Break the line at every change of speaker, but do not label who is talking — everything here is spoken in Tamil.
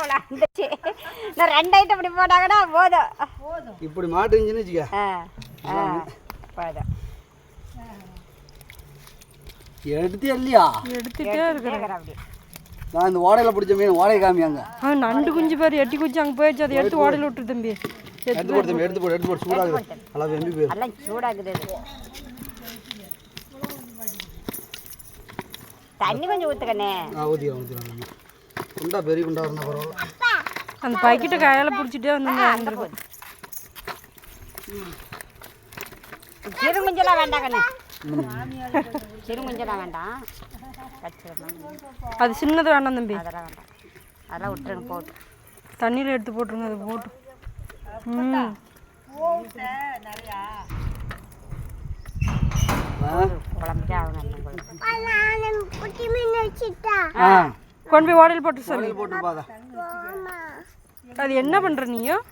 விளாண்டுச்சு நான் ரெண்டு ஐட்டம் இப்படி போட்டாங்கன்னா போதும்.
இப்படி மாட்டுருந்துச்சுன்னு வச்சுக்க.
போதும்.
எடுத்து இல்லையா?
எடுத்துட்டே இருக்கிறேன்.
அப்படி.
நான் இந்த ஓடையில் பிடிச்ச மீன் ஓடையை காமியாங்க
ஆ நண்டு குஞ்சு பாரு எட்டி குஞ்சு அங்கே போயிடுச்சு அதை எடுத்து ஓடையில் விட்டுரு தம்பி.
எடுத்து போடு தம்பி எடுத்து போடு எடுத்து போடு. சூடாகுது. நல்லா வெம்பி போயிடும்
எல்லாம் சூடாக்குது இது. தண்ணி கொஞ்சம் ஊற்றுக்கண்ணே
ஆ ஊற்றிக்கலாம் ஊற்றிக்கலாம் குண்டா பெரிய குண்டா இருந்தால் பரவாயில்ல.
அந்த பைக்கிட்ட கையால் பிடிச்சிட்டே வந்து வந்துருக்கும்.
சிறுங்குஞ்செல்லாம் வேண்டாம் கண்ணு. சிறுங்குஞ்செல்லாம் வேண்டாம். வச்சிடலாம்
அது சின்னது வேண்டாம் தம்பி.
அதெல்லாம் வேண்டாம். அதெல்லாம் விட்டுருங்க போட்டு.
தண்ணியில் எடுத்து போட்டுருங்க அது போட்டு. ம்.
குழம்புக்கே ஆகணும் குழம்பு
ஆ.
கொண்டு போய் ஓடையில் போட்டு சொல்லு. அது என்ன பண்ணுற நீயும்